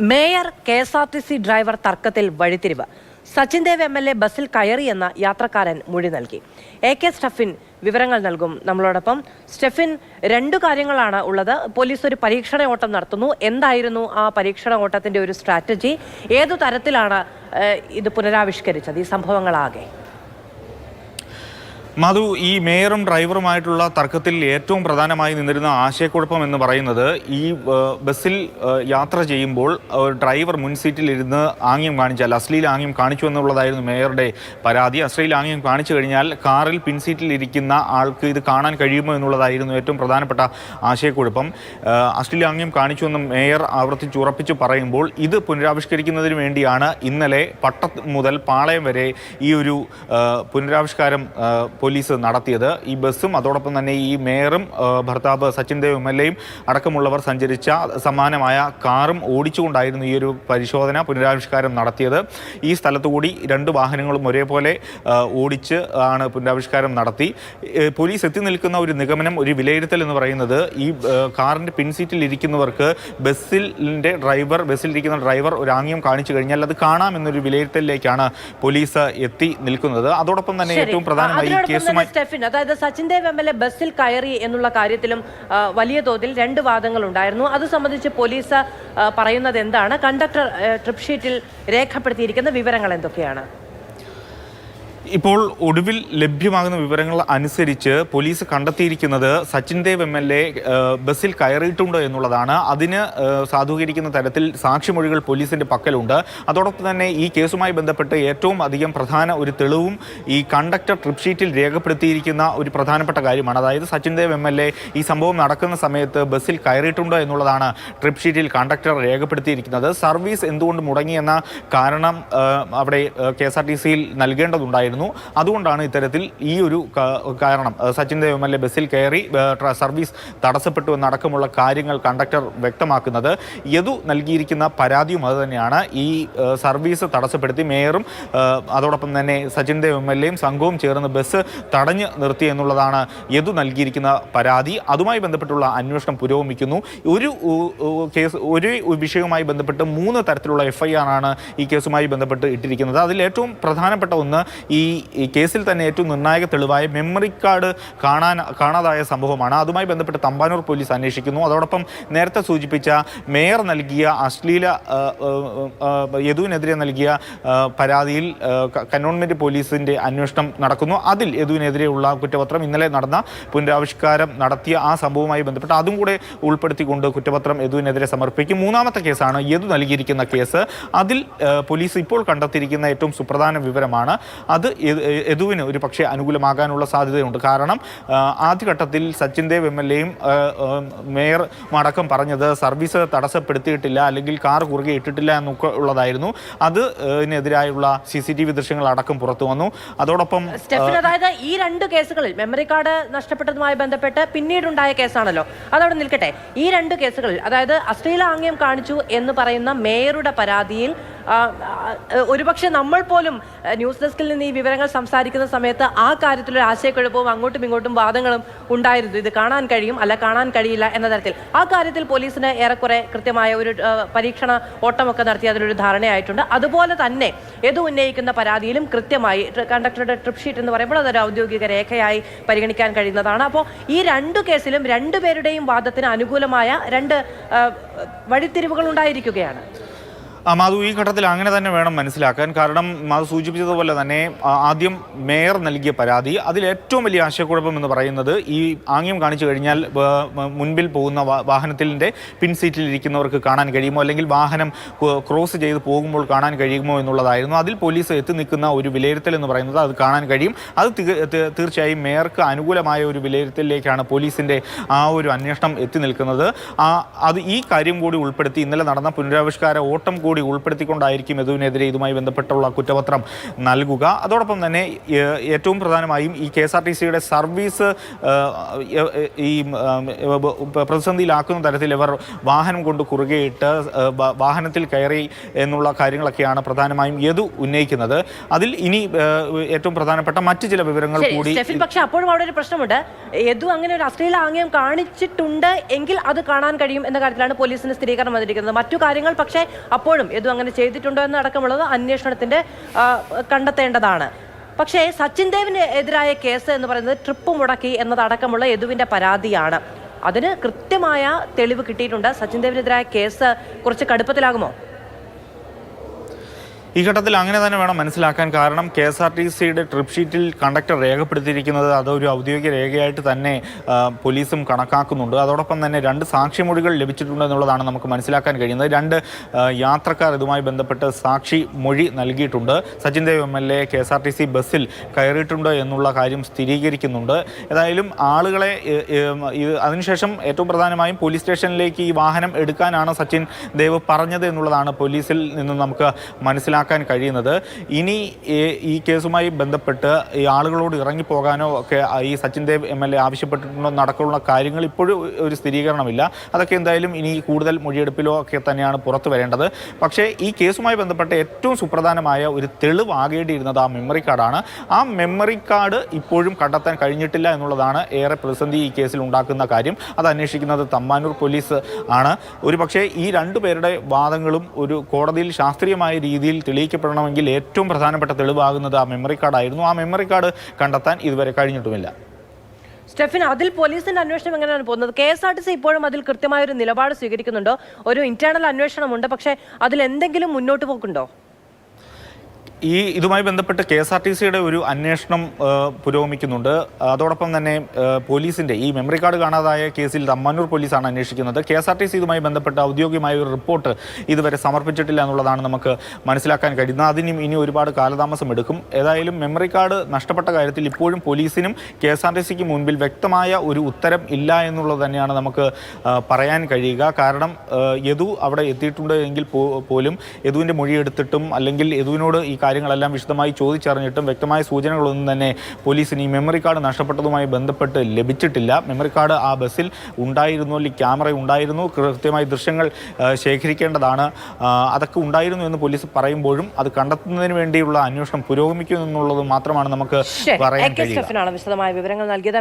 Mayor K S R T C driver തർക്കത്തിൽ വഴിത്തിരിവ്. Sachin Dev M L A ബസ്സിൽ കയറിയെന്ന യാത്രക്കാരൻ മൊഴി നൽകി. എ കെ സ്റ്റഫിൻ വിവരങ്ങൾ നൽകും നമ്മളോടൊപ്പം. സ്റ്റെഫിൻ രണ്ടു കാര്യങ്ങളാണ് ഉള്ളത്. പോലീസ് ഒരു പരീക്ഷണ ഓട്ടം നടത്തുന്നു. എന്തായിരുന്നു ആ പരീക്ഷണ ഓട്ടത്തിന്റെ ഒരു സ്ട്രാറ്റജി? ഏതു തരത്തിലാണ് ഇത് പുനരാവിഷ്കരിച്ചത്? ഈ സംഭവങ്ങളാകെ. മധു ഈ മേയറും ഡ്രൈവറുമായിട്ടുള്ള തർക്കത്തിൽ ഏറ്റവും പ്രധാനമായി നിന്നിരുന്ന ആശയക്കുഴപ്പം എന്ന് പറയുന്നത് ഈ ബസ്സിൽ യാത്ര ചെയ്യുമ്പോൾ ഡ്രൈവർ മുൻ സീറ്റിൽ ഇരുന്ന് ആംഗ്യം കാണിച്ചാൽ അശ്ലീല ആംഗ്യം കാണിച്ചു എന്നുള്ളതായിരുന്നു മേയറുടെ പരാതി. അശ്ലീല ആംഗ്യം കാണിച്ചു കഴിഞ്ഞാൽ കാറിൽ പിൻസീറ്റിൽ ഇരിക്കുന്ന ആൾക്ക് ഇത് കാണാൻ കഴിയുമോ എന്നുള്ളതായിരുന്നു ഏറ്റവും പ്രധാനപ്പെട്ട ആശയക്കുഴപ്പം. അശ്ലീൽ ആംഗ്യം കാണിച്ചു എന്ന് മേയർ ആവർത്തിച്ച് ഉറപ്പിച്ച് പറയുമ്പോൾ ഇത് പുനരാവിഷ്കരിക്കുന്നതിന് വേണ്ടിയാണ് ഇന്നലെ പട്ടം മുതൽ പാളയം വരെ ഈ ഒരു പുനരാവിഷ്കാരം പോലീസ് നടത്തിയത്. ഈ ബസ്സും അതോടൊപ്പം തന്നെ ഈ മേയറും ഭർത്താവ് സച്ചിൻ ദേവ് എം എൽ എയും അടക്കമുള്ളവർ സഞ്ചരിച്ച സമാനമായ കാറും ഓടിച്ചുകൊണ്ടായിരുന്നു ഈ ഒരു പരിശോധന പുനരാവിഷ്കാരം നടത്തിയത്. ഈ സ്ഥലത്തുകൂടി രണ്ട് വാഹനങ്ങളും ഒരേപോലെ ഓടിച്ച് ആണ് പുനരാവിഷ്കാരം നടത്തി. പോലീസ് എത്തി നിൽക്കുന്ന ഒരു നിഗമനം ഒരു വിലയിരുത്തൽ എന്ന് പറയുന്നത് ഈ കാറിന്റെ പിൻസീറ്റിൽ ഇരിക്കുന്നവർക്ക് ബസ്സിലിന്റെ ഡ്രൈവർ ബസ്സിലിരിക്കുന്ന ഡ്രൈവർ ഒരു ആംഗ്യം കാണിച്ചു കഴിഞ്ഞാൽ അത് കാണാമെന്നൊരു വിലയിരുത്തലിലേക്കാണ് പോലീസ് എത്തി നിൽക്കുന്നത്. അതോടൊപ്പം തന്നെ ഏറ്റവും പ്രധാനമായി സ്റ്റെഫിൻ അതായത് Sachin Dev M L A ബസ്സിൽ കയറി എന്നുള്ള കാര്യത്തിലും വലിയ തോതിൽ രണ്ട് വാദങ്ങൾ ഉണ്ടായിരുന്നു അത് സംബന്ധിച്ച് പോലീസ് പറയുന്നത് എന്താണ്? കണ്ടക്ടർ ട്രിപ്പ് ഷീറ്റിൽ രേഖപ്പെടുത്തിയിരിക്കുന്ന വിവരങ്ങൾ എന്തൊക്കെയാണ്? ഇപ്പോൾ ഒടുവിൽ ലഭ്യമാകുന്ന വിവരങ്ങൾ അനുസരിച്ച് പോലീസ് കണ്ടെത്തിയിരിക്കുന്നത് Sachin Dev M L A ബസ്സിൽ കയറിയിട്ടുണ്ടോ എന്നുള്ളതാണ്. അതിന് സാധൂകരിക്കുന്ന തരത്തിൽ സാക്ഷിമൊഴികൾ പോലീസിന്റെ പക്കലുണ്ട്. അതോടൊപ്പം തന്നെ ഈ കേസുമായി ബന്ധപ്പെട്ട് ഏറ്റവും അധികം പ്രധാന ഒരു തെളിവും ഈ കണ്ടക്ടർ ട്രിപ്പ് ഷീറ്റിൽ രേഖപ്പെടുത്തിയിരിക്കുന്ന ഒരു പ്രധാനപ്പെട്ട കാര്യമാണ്. അതായത് Sachin Dev M L A ഈ സംഭവം നടക്കുന്ന സമയത്ത് ബസ്സിൽ കയറിയിട്ടുണ്ടോ എന്നുള്ളതാണ് ട്രിപ്പ് ഷീറ്റിൽ കണ്ടക്ടർ രേഖപ്പെടുത്തിയിരിക്കുന്നത്. സർവീസ് എന്തുകൊണ്ട് മുടങ്ങിയെന്ന കാരണം അവിടെ കെ എസ് ആർ ടി സിയിൽ നൽകേണ്ടതുണ്ടായിരുന്നു. അതുകൊണ്ടാണ് ഇത്തരത്തിൽ ഈ ഒരു കാരണം Sachin Dev M L A ബസ്സിൽ കയറി സർവീസ് തടസ്സപ്പെട്ടു എന്നടക്കമുള്ള കാര്യങ്ങൾ കണ്ടക്ടർ വ്യക്തമാക്കുന്നത്. യദു നൽകിയിരിക്കുന്ന പരാതിയും അത് തന്നെയാണ്. ഈ സർവീസ് തടസ്സപ്പെടുത്തി മേയറും അതോടൊപ്പം തന്നെ സച്ചിൻ ദേവ് എം എൽ എയും സംഘവും ചേർന്ന് ബസ് തടഞ്ഞ് നിർത്തി എന്നുള്ളതാണ് യദു നൽകിയിരിക്കുന്ന പരാതി. അതുമായി ബന്ധപ്പെട്ടുള്ള അന്വേഷണം പുരോഗമിക്കുന്നു. ഒരു കേസ് ഒരു വിഷയവുമായി ബന്ധപ്പെട്ട് മൂന്ന് തരത്തിലുള്ള എഫ് ഐ ഈ കേസുമായി ബന്ധപ്പെട്ട് ഇട്ടിരിക്കുന്നത്. അതിൽ ഏറ്റവും പ്രധാനപ്പെട്ട ഒന്ന് ഈ ഈ കേസിൽ തന്നെ ഏറ്റവും നിർണായക തെളിവായ മെമ്മറി കാർഡ് കാണാൻ കാണാതായ സംഭവമാണ്. അതുമായി ബന്ധപ്പെട്ട് തമ്പാനൂർ പോലീസ് അന്വേഷിക്കുന്നു. അതോടൊപ്പം നേരത്തെ സൂചിപ്പിച്ച മേയർ നൽകിയ അശ്ലീല യദുവിനെതിരെ നൽകിയ പരാതിയിൽ കന്റോൺമെന്റ് പോലീസിന്റെ അന്വേഷണം നടക്കുന്നു. അതിൽ യദുവിനെതിരെയുള്ള കുറ്റപത്രം ഇന്നലെ നടന്ന പുനരാവിഷ്കാരം നടത്തിയ ആ സംഭവവുമായി ബന്ധപ്പെട്ട് അതും കൂടെ ഉൾപ്പെടുത്തിക്കൊണ്ട് കുറ്റപത്രം യദുവിനെതിരെ സമർപ്പിക്കും. മൂന്നാമത്തെ കേസാണ് യദു നൽകിയിരിക്കുന്ന കേസ്. അതിൽ പോലീസ് ഇപ്പോൾ കണ്ടെത്തിയിരിക്കുന്ന ഏറ്റവും സുപ്രധാന വിവരമാണ്. അത് യദുവിന് ഒരു പക്ഷേ അനുകൂലമാകാനുള്ള സാധ്യതയുണ്ട്. കാരണം ആദ്യഘട്ടത്തിൽ സച്ചിൻ ദേവ് എം എൽ എയും മേയർ അടക്കം പറഞ്ഞത് സർവീസ് തടസ്സപ്പെടുത്തിയിട്ടില്ല അല്ലെങ്കിൽ കാർ കുറുകെ ഇട്ടിട്ടില്ല എന്നൊക്കെ ഉള്ളതായിരുന്നു. അത് ഇതിനെതിരായുള്ള സി സി ടി വി ദൃശ്യങ്ങൾ അടക്കം പുറത്തു വന്നു. അതോടൊപ്പം അതായത് ഈ രണ്ട് കേസുകളിൽ മെമ്മറി കാർഡ് നഷ്ടപ്പെട്ടതുമായി ബന്ധപ്പെട്ട് പിന്നീടുണ്ടായ കേസാണല്ലോ. അതവിടെ നിൽക്കട്ടെ. ഈ രണ്ട് കേസുകളിൽ അതായത് അശ്ലീല ആംഗ്യം കാണിച്ചു എന്ന് പറയുന്ന മേയറുടെ പരാതിയിൽ ഒരുപക്ഷെ നമ്മൾ പോലും ന്യൂസ് ഡെസ്കിൽ നിന്ന് ഈ വിവരങ്ങൾ സംസാരിക്കുന്ന സമയത്ത് ആ കാര്യത്തിലൊരു ആശയക്കുഴപ്പവും അങ്ങോട്ടും ഇങ്ങോട്ടും വാദങ്ങളും ഉണ്ടായിരുന്നു. ഇത് കാണാൻ കഴിയും അല്ല കാണാൻ കഴിയില്ല എന്ന തരത്തിൽ. ആ കാര്യത്തിൽ പോലീസിന് ഏറെക്കുറെ കൃത്യമായ ഒരു പരീക്ഷണ ഓട്ടമൊക്കെ നടത്തി അതിലൊരു ധാരണയായിട്ടുണ്ട്. അതുപോലെ തന്നെ ഏത് ഉന്നയിക്കുന്ന പരാതിയിലും കൃത്യമായി കണ്ടക്ടറുടെ ട്രിപ്പ് ഷീറ്റ് എന്ന് പറയുമ്പോൾ അതൊരു ഔദ്യോഗിക രേഖയായി പരിഗണിക്കാൻ കഴിയുന്നതാണ്. അപ്പോൾ ഈ രണ്ടു കേസിലും രണ്ടുപേരുടെയും വാദത്തിന് അനുകൂലമായ രണ്ട് വഴിത്തിരിവുകൾ ഉണ്ടായിരിക്കുകയാണ്. മാധു ഈ ഘട്ടത്തിൽ അങ്ങനെ തന്നെ വേണം മനസ്സിലാക്കാൻ. കാരണം മാധു സൂചിപ്പിച്ചതുപോലെ തന്നെ ആദ്യം മേയർ നൽകിയ പരാതി അതിൽ ഏറ്റവും വലിയ ആശയക്കുഴപ്പം എന്ന് പറയുന്നത് ഈ ആംഗ്യം കാണിച്ചു കഴിഞ്ഞാൽ മുൻപിൽ പോകുന്ന വാഹനത്തിന്റെ പിൻസീറ്റിൽ ഇരിക്കുന്നവർക്ക് കാണാൻ കഴിയുമോ? അല്ലെങ്കിൽ വാഹനം ക്രോ- ക്രോസ് ചെയ്ത് പോകുമ്പോൾ കാണാൻ കഴിയുമോ എന്നുള്ളതായിരുന്നു. അതിൽ പോലീസ് എത്തി നിൽക്കുന്ന ഒരു വിലയിരുത്തൽ എന്ന് പറയുന്നത് അത് കാണാൻ കഴിയും. അത് തീർച്ചയായും മേയർക്ക് അനുകൂലമായ ഒരു വിലയിരുത്തലിലേക്കാണ് പോലീസിന്റെ ആ ഒരു അന്വേഷണം എത്തി നിൽക്കുന്നത്. അത് ഈ കാര്യം കൂടി ഉൾപ്പെടുത്തി ഇന്നലെ നടന്ന പുനരാവിഷ്കാര ഓട്ടം കൂടി കൂടി ഉൾപ്പെടുത്തിക്കൊണ്ടായിരിക്കും യദുവിനെതിരെ ഇതുമായി ബന്ധപ്പെട്ടുള്ള കുറ്റപത്രം നൽകുക. അതോടൊപ്പം തന്നെ ഏറ്റവും പ്രധാനമായും ഈ കെ എസ് ആർ ടി സിയുടെ സർവീസ് ഈ പ്രതിസന്ധിയിലാക്കുന്ന തരത്തിൽ ഇവർ വാഹനം കൊണ്ട് കുറുകെയിട്ട് വാഹനത്തിൽ കയറി എന്നുള്ള കാര്യങ്ങളൊക്കെയാണ് പ്രധാനമായും യദു ഉന്നയിക്കുന്നത്. അതിൽ ഇനി ഏറ്റവും പ്രധാനപ്പെട്ട മറ്റു ചില വിവരങ്ങൾ കൂടി പക്ഷെ അപ്പോഴും അവിടെ ഒരു പ്രശ്നമുണ്ട്. യദു അങ്ങനെ ഒരു അശ്ലീല ആംഗ്യം കാണിച്ചിട്ടുണ്ട് എങ്കിൽ അത് കാണാൻ കഴിയും എന്ന കാര്യത്തിലാണ് പോലീസിന് സ്ഥിരീകരണം വന്നിരിക്കുന്നത്. മറ്റു കാര്യങ്ങൾ പക്ഷേ അപ്പോഴും യദു അങ്ങനെ ചെയ്തിട്ടുണ്ടോ എന്ന് അടക്കമുള്ളത് അന്വേഷണത്തിന്റെ കണ്ടെത്തേണ്ടതാണ്. പക്ഷേ സച്ചിൻ ദേവിന് എതിരായ കേസ് എന്ന് പറയുന്നത് ട്രിപ്പ് മുടക്കി എന്നതടക്കമുള്ള യദുവിന്റെ പരാതിയാണ്. അതിന് കൃത്യമായ തെളിവ് കിട്ടിയിട്ടുണ്ട്. സച്ചിൻ ദേവിനെതിരായ കേസ് കുറച്ച് കടുപ്പത്തിലാകുമോ? ഈ ഘട്ടത്തിൽ അങ്ങനെ തന്നെ വേണം മനസ്സിലാക്കാൻ. കാരണം കെ എസ് ആർ ടി സിയുടെ ട്രിപ്പ് ഷീറ്റിൽ കണ്ടക്ടർ രേഖപ്പെടുത്തിയിരിക്കുന്നത് അതൊരു ഔദ്യോഗിക രേഖയായിട്ട് തന്നെ പോലീസും കണക്കാക്കുന്നുണ്ട്. അതോടൊപ്പം തന്നെ രണ്ട് സാക്ഷിമൊഴികൾ ലഭിച്ചിട്ടുണ്ട് എന്നുള്ളതാണ് നമുക്ക് മനസ്സിലാക്കാൻ കഴിയുന്നത്. രണ്ട് യാത്രക്കാർ ഇതുമായി ബന്ധപ്പെട്ട് സാക്ഷി മൊഴി നൽകിയിട്ടുണ്ട്. Sachin Dev M L A K S R T C ബസ്സിൽ കയറിയിട്ടുണ്ട് എന്നുള്ള കാര്യം സ്ഥിരീകരിക്കുന്നുണ്ട്. ഏതായാലും ആളുകളെ അതിനുശേഷം ഏറ്റവും പ്രധാനമായും പോലീസ് സ്റ്റേഷനിലേക്ക് ഈ വാഹനം എടുക്കാനാണ് സച്ചിൻ ദേവ് പറഞ്ഞത് എന്നുള്ളതാണ് പോലീസിൽ നിന്ന് നമുക്ക് മനസ്സിലാക്കാൻ കഴിയുന്നത്. ഇനി ഈ- കേസുമായി ബന്ധപ്പെട്ട് ഈ ആളുകളോട് ഇറങ്ങിപ്പോകാനോ ഒക്കെ ഈ Sachin Dev M L A ആവശ്യപ്പെട്ടിട്ടുണ്ടോ നടക്കുള്ള കാര്യങ്ങൾ ഇപ്പോഴും ഒരു സ്ഥിരീകരണമില്ല. അതൊക്കെ എന്തായാലും ഇനി കൂടുതൽ മൊഴിയെടുപ്പിലോ ഒക്കെ തന്നെയാണ് പുറത്തു വരേണ്ടത്. പക്ഷേ ഈ കേസുമായി ബന്ധപ്പെട്ട് ഏറ്റവും സുപ്രധാനമായ ഒരു തെളിവാകേണ്ടിയിരുന്നത് ആ മെമ്മറി കാർഡാണ് ആ മെമ്മറി കാർഡ് ഇപ്പോഴും കണ്ടെത്താൻ കഴിഞ്ഞിട്ടില്ല എന്നുള്ളതാണ് ഏറെ പ്രതിസന്ധി ഈ കേസിൽ ഉണ്ടാക്കുന്ന കാര്യം. അത് അന്വേഷിക്കുന്നത് തമ്മാനൂർ പോലീസ് ആണ്. ഒരു പക്ഷേ ഈ രണ്ടു പേരുടെ വാദങ്ങളും ഒരു കോടതിയിൽ ശാസ്ത്രീയമായ രീതിയിൽ തെളിയിക്കപ്പെടണമെങ്കിൽ ഏറ്റവും പ്രധാനപ്പെട്ട തെളിവാകുന്നത് ആ മെമ്മറി കാർഡായിരുന്നു ആ മെമ്മറി കാർഡ് കണ്ടെത്താൻ ഇതുവരെ കഴിഞ്ഞിട്ടുമില്ല. സ്റ്റെഫിൻ അതിൽ പോലീസിന്റെ അന്വേഷണം എങ്ങനെയാണ് പോകുന്നത്? K S R T C ഇപ്പോഴും അതിൽ കൃത്യമായ ഒരു നിലപാട് സ്വീകരിക്കുന്നുണ്ടോ? ഒരു ഇന്റേണൽ അന്വേഷണമുണ്ട് പക്ഷേ അതിൽ എന്തെങ്കിലും മുന്നോട്ട് പോക്കുണ്ടോ? ഈ ഇതുമായി ബന്ധപ്പെട്ട് കെ എസ് ആർ ടി സിയുടെ ഒരു അന്വേഷണം പുരോഗമിക്കുന്നുണ്ട്. അതോടൊപ്പം തന്നെ പോലീസിന്റെ ഈ മെമ്മറി കാർഡ് കാണാതായ കേസിൽ തമ്മാനൂർ പോലീസാണ് അന്വേഷിക്കുന്നത്. K S R T C ഇതുമായി ബന്ധപ്പെട്ട ഔദ്യോഗികമായ ഒരു റിപ്പോർട്ട് ഇതുവരെ സമർപ്പിച്ചിട്ടില്ല എന്നുള്ളതാണ് നമുക്ക് മനസ്സിലാക്കാൻ കഴിയുന്നത്. അതിനും ഇനി ഒരുപാട് കാലതാമസം എടുക്കും. ഏതായാലും മെമ്മറി കാർഡ് നഷ്ടപ്പെട്ട കാര്യത്തിൽ ഇപ്പോഴും പോലീസിനും കെ എസ് ആർ ടി സിക്ക് മുൻപിൽ വ്യക്തമായ ഒരു ഉത്തരം ഇല്ല എന്നുള്ളത് തന്നെയാണ് നമുക്ക് പറയാൻ കഴിയുക. കാരണം യദു അവിടെ എത്തിയിട്ടുണ്ട് എങ്കിൽ പോലും യദുവിന്റെ മൊഴിയെടുത്തിട്ടും അല്ലെങ്കിൽ യദുവിനോട് ഈ കാര്യങ്ങളെല്ലാം വിശദമായി ചോദിച്ചറിഞ്ഞിട്ടും വ്യക്തമായ സൂചനകളൊന്നും തന്നെ പോലീസിന് ഈ മെമ്മറി കാർഡ് നഷ്ടപ്പെട്ടതുമായി ബന്ധപ്പെട്ട് ലഭിച്ചിട്ടില്ല. മെമ്മറി കാർഡ് ആ ബസ്സിൽ ഉണ്ടായിരുന്നു അല്ലെങ്കിൽ ക്യാമറ ഉണ്ടായിരുന്നു. കൃത്യമായ ദൃശ്യങ്ങൾ ശേഖരിക്കേണ്ടതാണ്. അതൊക്കെ ഉണ്ടായിരുന്നു എന്ന് പോലീസ് പറയുമ്പോഴും അത് കണ്ടെത്തുന്നതിന് വേണ്ടിയുള്ള അന്വേഷണം പുരോഗമിക്കുന്നു എന്നുള്ളത് മാത്രമാണ് നമുക്ക് പറയാൻ കഴിയുക. വിശദമായ വിവരങ്ങൾ നൽകിയത്.